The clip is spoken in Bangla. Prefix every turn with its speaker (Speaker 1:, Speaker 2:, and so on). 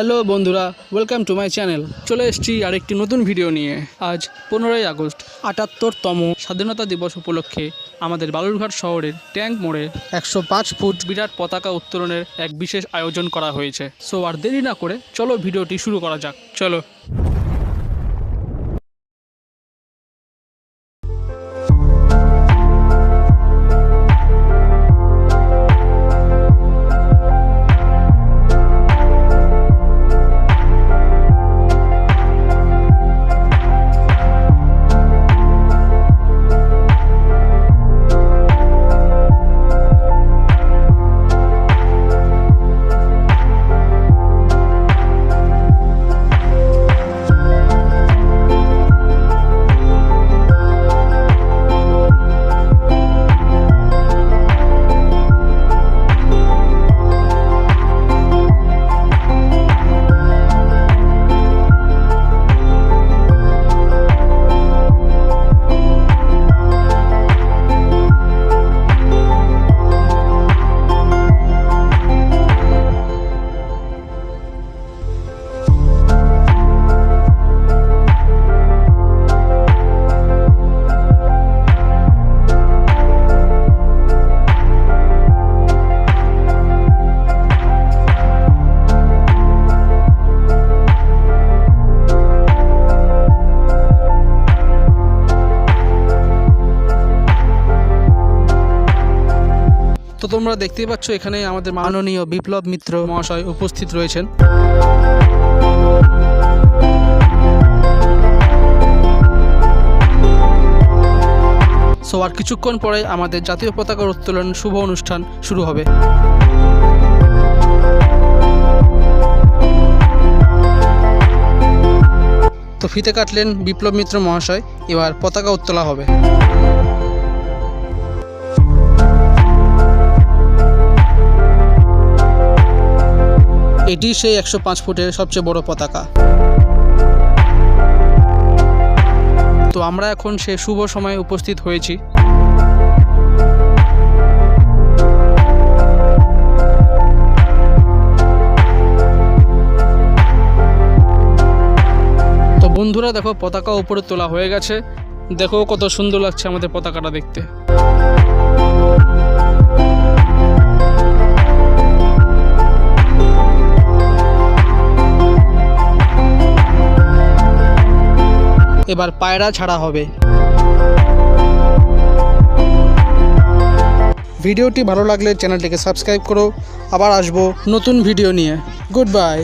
Speaker 1: হ্যালো বন্ধুরা ওয়েলকাম টু মাই চ্যানেল চলে এসেছি আরেকটি নতুন ভিডিও নিয়ে। আজ পনেরোই আগস্ট, আটাত্তরতম স্বাধীনতা দিবস উপলক্ষে আমাদের বালুরঘাট শহরের ট্যাঙ্ক মোড়ে একশো পাঁচ ফুট বিরাট পতাকা উত্তোলনের এক বিশেষ আয়োজন করা হয়েছে। সো আর দেরি না করে চলো ভিডিওটি শুরু করা যাক। চলো। তোমরা দেখতেই পাচ্ছ, এখানে আমাদের মাননীয় বিপ্লব মিত্র মহাশয় উপস্থিত রয়েছেন। সো আর কিছুক্ষণ পরে আমাদের জাতীয় পতাকার উত্তোলন শুভ অনুষ্ঠান শুরু হবে। তো ফিতে কাটলেন বিপ্লব মিত্র মহাশয়, এবার পতাকা উত্তোলা হবে। এটি সেই একশো পাঁচ ফুটের সবচেয়ে বড় পতাকা। তো আমরা এখন সে শুভ সময়ে উপস্থিত হয়েছি। তো বন্ধুরা, দেখো, পতাকা উপরে তোলা হয়ে গেছে। দেখো, কত সুন্দর লাগছে আমাদের পতাকাটা দেখতে। এবার পায়রা ছাড়া হবে। ভিডিওটি ভালো লাগলে চ্যানেলটিকে সাবস্ক্রাইব করো। আবার আসব নতুন ভিডিও নিয়ে। Good bye